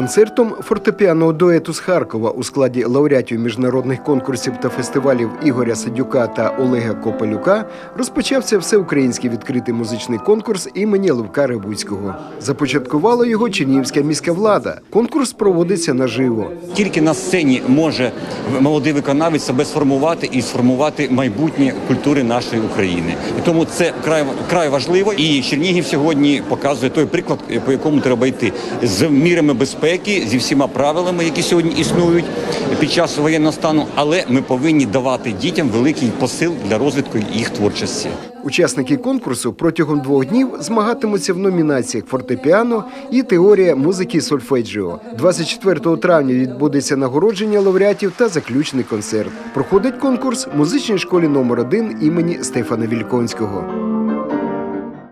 Концертом фортепіаного дуету з Харкова у складі лауреатів міжнародних конкурсів та фестивалів Ігоря Садюка та Олега Копалюка розпочався всеукраїнський відкритий музичний конкурс імені Левка Ревуцького. Започаткувала його Чернігівська міська влада. Конкурс проводиться наживо. Тільки на сцені може молодий виконавець себе сформувати і сформувати майбутнє культури нашої України. І тому це край край важливо. І Чернігів сьогодні показує той приклад, по якому треба йти з мірами безпеки, зі всіма правилами, які сьогодні існують під час воєнного стану. Але ми повинні давати дітям великий посил для розвитку їх творчості. Учасники конкурсу протягом двох днів змагатимуться в номінаціях фортепіано і теорія музики сольфеджіо. 24 травня відбудеться нагородження лауреатів та заключний концерт. Проходить конкурс в музичній школі номер 1 імені Стефана Вільконського.